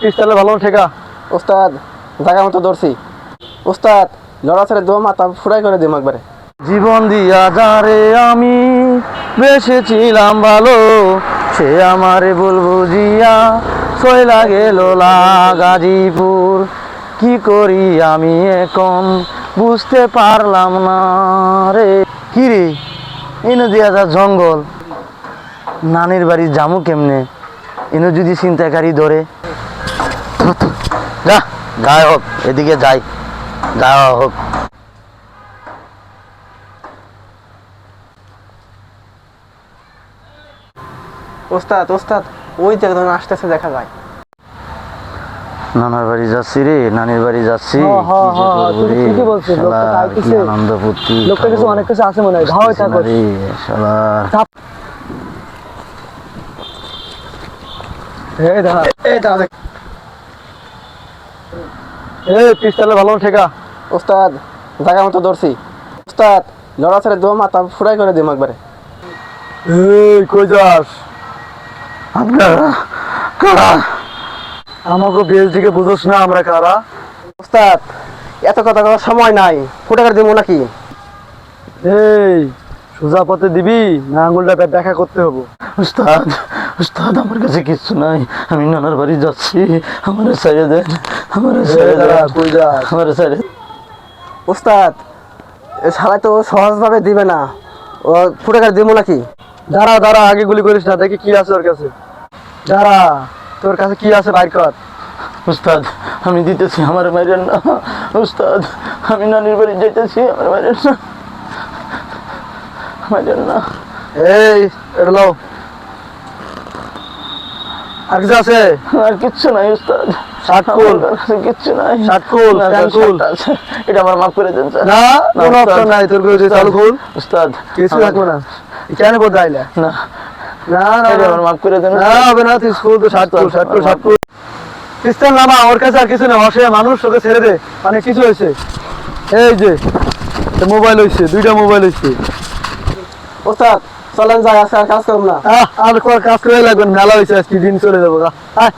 পিস্তলে ভালো ঠেকা। ওস্তাদ জায়গা মতো ধরছি। ওস্তাদ দো মাথা ফুরাই করে দিম একবারে। জীবন দিয়া যারে আমি বেসেছিলাম ভালো সে আমারে ভুল বুঝিয়া সইলা গেল গাজীপুর কি করি আমি এখন বুঝতে পারলাম না রে। কি রে? এনে দিয়া যা জঙ্গল। নানির বাড়ি জামু কেমনে? এনে যদি চিন্তাকারী ধরে। যা যাই হোক এদিকে যাই। যাওয়া হোক। ওস্তাদ ওস্তাদ ওই একদম আসতেছে দেখা যায়। নানার বাড়ি যাচ্ছি রে নানির বাড়ি যাচ্ছি। হ, হ, কি যে হ, করব তুই রে, ঠিকই বলছিস, লোকটা শালার কি আইতেছে। আনন্দ ফুর্তি লোকটা কিছু অনেক কিছু আছে মনে হয় থাকো এই পিস্তলে ভালো ঠেকা। ওস্তাদ জায়গা মতো ধরছি। ওস্তাদ লড়া ছেড়ে দো মাথা ফুরাই করে দিম একবারে। এই কই যাস? আপনারা কারা আমাকে বেশ দিকে বুঝোস না আমরা কারা? ওস্তাদ এত কথা করার সময় নাই। ফুটে করে দিব নাকি? এই সোজা পথে দিবি না আঙুলটা ব্যাখ্যা করতে হব। উস্তাদ উস্তাদ আমার কাছে কিচ্ছু নাই। আমি নানার বাড়ি যাচ্ছি। আমার ছেড়ে দেন আমার যাস? আমার ছেড়ে উস্তাদ এ শালা তো সহজভাবে দিবে না। ও ফুটে করে দিব নাকি? দাঁড়া দাঁড়া আগে গুলি করিস না দেখি কি আছে ওর কাছে। দাঁড়া তোর কাছে কি আছে বাইর কর। উস্তাদ আমি দিতেছি আমার মাইরেন না। উস্তাদ আমি নানির বাড়ি যেতেছি আমার মাইরেন না। মাইরেন না। এই এটা আর কিছু আছে? আর কিচ্ছু নাই উস্তাদ। শার্ট খুল। আমার কাছে কিচ্ছু নাই। শার্ট খুল, না, প্যান্ট স্যার, খুল। শার্ট আছে। এটা আমার মাফ করে দেন না না, কোনো অপশন নাই তোর কাছে চালু খুল উস্তাদ। কিছু আমার- না। কেন বলতে না? না। না এটা আমার মাফ করে দেন না হবে না তুই স্কুল তো নামা ওর কাছে আর কিছু না অসে মানুষ ওকে ছেড়ে দে। মানে কিছু হয়েছে? এই যে মোবাইল হয়েছে দুইটা মোবাইল হয়েছে ওস্তাদ চলেন যাই আজকে আর কাজ করব না আর কাজ করে লাগবে না, মেলা হয়েছে আজকে দিন চলে যাব। আয়